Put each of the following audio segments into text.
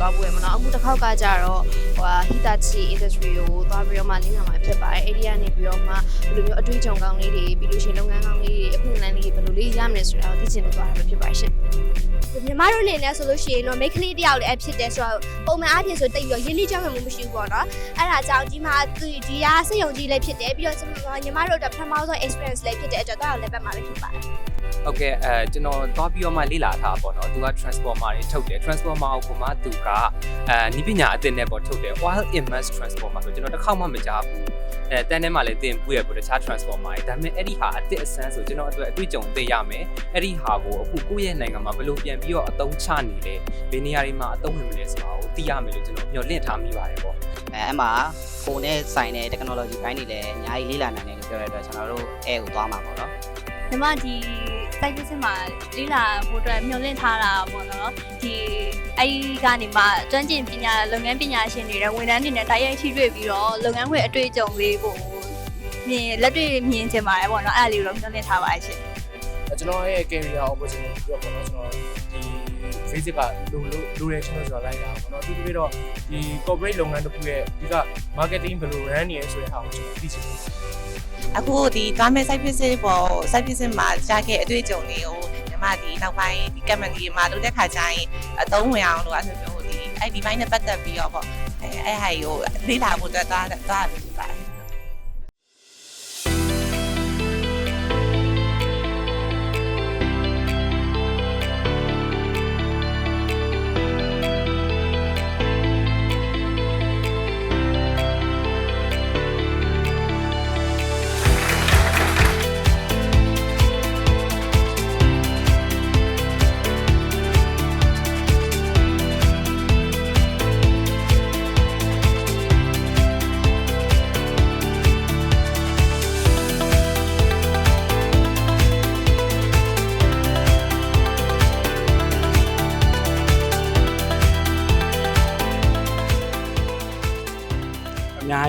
site visit တွေသွားဖို့ရမနော်အခုတစ်ခေါက်ကကြတော့ဟိုဟာ Hitachi industry ကိုသွားပြီးတော့မှလင်းလာမှာဖြစ်ပါတယ်အဲ့ဒီကနေပြီးတော့မှဘယ်လိုမျိုးအတွေ့အကြုံကောင်းလေးတွေပြီးလို့ရှိရင်လုပ်ငန်းကောင်းလေးတွေအခုလမ်းလေးတွေဘယ်လိုလေးရမလဲဆိုတာကိုသိချင်လို့သွားတာပဲဖြစ်ပါတယ်ရှင်ညီမတို့အနေနဲ့ဆိုလို့ရှိရင်တော့မိန်းကလေးတစ်ယောက်လည်းအဖြစ်တယ်ဆိုတော့ပုံမှန်အားဖြင့်ဆိုတိတ်ပြီးတော့ရင်းနှီးချောင်းမှမှုမရှိဘူးပေါ့နော်အဲ့ဒါကြောင့်ဒီမှာသူဒီဟာစိတ်ယုံကြည်လည်းဖြစ်တယ်ပြီးတော့ကျွန်တော်ညီမတို့အတွက်ပထမဆုံး experience လည်းဖြစ်တဲ့အတွက်တော့လည်းပဲမှာလည်းဖြစ်ပါတယ် ဟုတ်ကဲ့အဲကျွန်တော်သွားပြီးတော့မှလေ့လာထားပါတော့သူက transformer တွေထုတ်တယ် transformer ကိုမှသူကအဲနီးပညာအသစ်နဲ့ပေါ်ထုတ်တယ် oil immerse transformer ဆိုကျွန်တော်တစ်ခေါက်မှမကြားဘူးအဲတန်းထဲမှာလည်းသင်ပွေရပေါ့တခြား transformer တွေဒါပေမဲ့အဲ့ဒီဟာအသစ်အဆန်းဆိုကျွန်တော်အတွက်အတွေ့အကြုံသိရမယ်အဲ့ဒီဟာကိုအခုကိုယ့်ရဲ့နိုင်ငံမှာဘယ်လိုပြန်ပြီးတော့အသုံးချနေလဲဘယ်နေရာတွေမှာအသုံးဝင်မလဲဆိုတာကိုသိရမယ်လို့ကျွန်တော်မျှော်လင့်ထားမိပါတယ်ပေါ့အဲအမှဖုန်းနဲ့ဆိုင်တဲ့ technology ဘိုင်းတွေလည်းအများကြီးလေ့လာနိုင်တယ်လို့ပြောရတဲ့အတွက်ကျွန်တော်တို့အဲကိုသွားမှာပေါ့နော်ညီမဒီ site visit မှာလေးလာဖို့အတွက်မျှော်လင့်ထားတာပေါ့နော်ဒီအဲဒီကနေမှကျွမ်းကျင်ပညာလုပ်ငန်းပညာရှင်တွေနဲ့ဝန်ထမ်းတွေနဲ့တိုက်ရိုက်ထိတွေ့ပြီးတော့လုပ်ငန်းခွင်အတွေ့အကြုံလေးကိုမြင်လက်တွေ့မြင်ချင်ပါတယ်ပေါ့နော်အဲ့ဒါလေးကိုတော့မျှော်လင့်ထားပါတယ်ရှင် ကျွန်တော်ရဲ့ career opportunity ပြီးတော့ပေါ့နော်ကျွန်တော်ဒီ basic ကလိုလိုလိုရဲကျွန်တော်ဆိုတာလိုက်တာပေါ့နော်သူပြီးတော့ဒီ corporate လုပ်ငန်းတစ်ခုရဲ့ဒီက marketing ဘယ်လို run နေရဲဆိုတဲ့ဟာကိုကျွန်တော်သိချင်တယ်အခုဒီသွားမဲ့ site visit ပေါ် site visit မှာကြားခဲ့အတွေ့အကြုံတွေကိုညီမဒီနောက်ပိုင်းဒီ company မှာလုပ်တဲ့ခါကျရင်အသုံးဝင်အောင်လို့အဲ့လိုမျိုးဒီအဲ့ဒီဘိုင်းနဲ့ပတ်သက်ပြီးတော့ပေါ့အဲအဲ့ဟာကိုလေ့လာဖို့အတွက်သွားသွား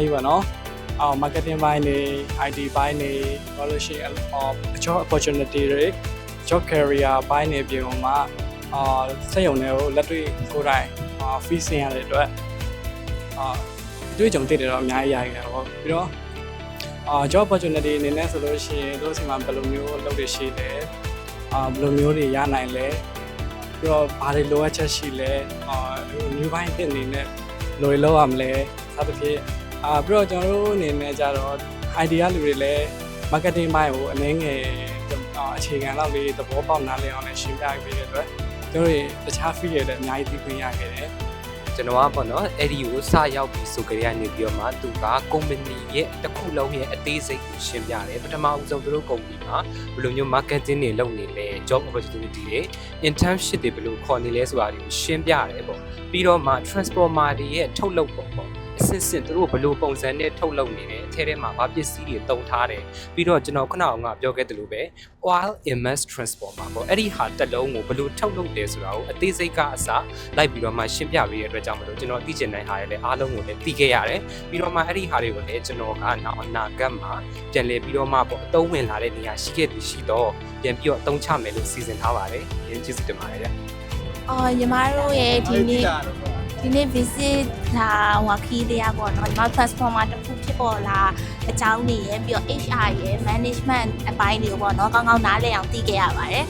များကြီးပေါ့နော်အော် marketing ဘိုင်းတွေ IT ဘိုင်းတွေဘာလို့ရှိရင် job opportunity တွေ job career ဘိုင်းတွေအပြင်မှာအာစက်ရုံတွေကိုလက်တွေ့ကိုယ်တိုင်အာ fee ဆင်ရတဲ့အတွက်အာတွေ့ကြုံတွေ့တယ်တော့အများကြီးရခဲ့တော့ပြီးတော့အာ job opportunity အနေနဲ့ဆိုလို့ရှိရင်တို့ဆီမှာဘယ်လိုမျိုးလုပ်ရရှိလဲအာဘယ်လိုမျိုးတွေရနိုင်လဲပြီးတော့ဘာတွေလိုအပ်ချက်ရှိလဲအာ new ဘိုင်းအစ်အနေနဲ့လိုရလောက်ရမလဲစသဖြင့် အာပြီးတော့ကျွန်တော်တို့အနေနဲ့ကြတော့ idea လူတွေလည်း marketing ဘိုင်းကိုအနည်းငယ်အာအခြေခံလောက်လေးသဘောပေါက်နားလည်အောင်လည်းရှင်းပြပေးတဲ့အတွက်ကျွန်တော်တို့တခြား fee တွေလည်းအများကြီးသိခွင့်ရခဲ့တယ်ကျွန်တော်ကပေါ့နော်အဲ့ဒီကိုစရောက်ပြီးဆိုကြရနေပြီးတော့မှသူကကုမ္ပဏီရဲ့တစ်ခုလုံးရဲ့အသေးစိတ်ကိုရှင်းပြတယ်ပထမဦးဆုံးသူတို့ကုမ္ပဏီမှာဘယ်လိုမျိုး marketing တွေလုပ်နေလဲ job opportunity တွေ internship တွေဘယ်လိုခေါ်နေလဲဆိုတာတွေကိုရှင်းပြတယ်ပေါ့ပြီးတော့မှ transformer တွေရဲ့ထုတ်လုပ်ပုံပေါ့ အစစ်စစ်သူတို့ဘယ်လိုပုံစံနဲ့ထုတ်လုပ်နေတယ်အထဲထဲမှာဘာပစ္စည်းတွေတုံထားတယ်ပြီးတော့ကျွန်တော်ခုနကပြောခဲ့သလိုပဲ oil immerse transformer ပေါ့အဲ့ဒီဟာတစ်လုံးကိုဘယ်လိုထုတ်လုပ်တယ်ဆိုတာကိုအသေးစိတ်ကအစလိုက်ပြီးတော့မှရှင်းပြပေးတဲ့အတွက်ကြောင့်မလို့ကျွန်တော်သိချင်တဲ့ဟာတွေလည်းအားလုံးကိုလည်းသိခဲ့ရတယ်ပြီးတော့မှအဲ့ဒီဟာတွေကိုလည်းကျွန်တော်ကနောက်အနာဂတ်မှာပြန်လည်ပြီးတော့မှပေါ့အသုံးဝင်လာတဲ့နေရာရှိခဲ့သူရှိတော့ပြန်ပြီးတော့အသုံးချမယ်လို့စီစဉ်ထားပါတယ်။ရင်းကျေးဇူးတင်ပါတယ်ဗျ။အော်ညီမတို့ရဲ့ဒီနေ့ ဒီနေ့ visit လာဟိုခီးလေးရပေါ့နော်ညီမ transformer တစ်ခုဖြစ်ပေါ်လာအကြောင်းတွေရယ်ပြီးတော့ HR ရယ် management အပိုင်းတွေပေါ့နော်ကောင်းကောင်းနားလည်အောင်သိခဲ့ရပါတယ်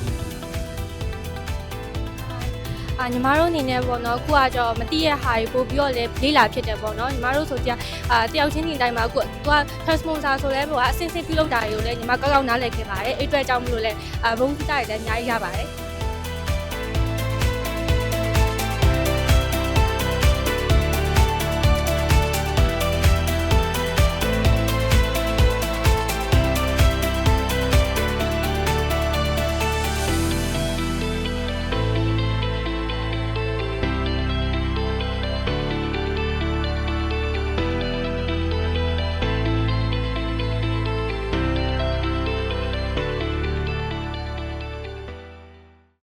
အာညီမတို့အနေနဲ့ပေါ့နော်အခုကကြောမတိရဟာတွေပို့ပြီးတော့လည်းလေးလာဖြစ်တယ်ပေါ့နော်ညီမတို့ဆိုကြအာတယောက်ချင်းဒီတိုင်းမှာအခုကသူက transformer ဆိုလဲဟိုကအစင်စင်ပြုလုပ်တာတွေကိုလည်းညီမကောက်ကောက်နားလည်ခဲ့ပါတယ်အဲ့အတွက်ကြောင့်မလို့လဲအာဘုံစတာတွေလည်းအများကြီးရပါတယ်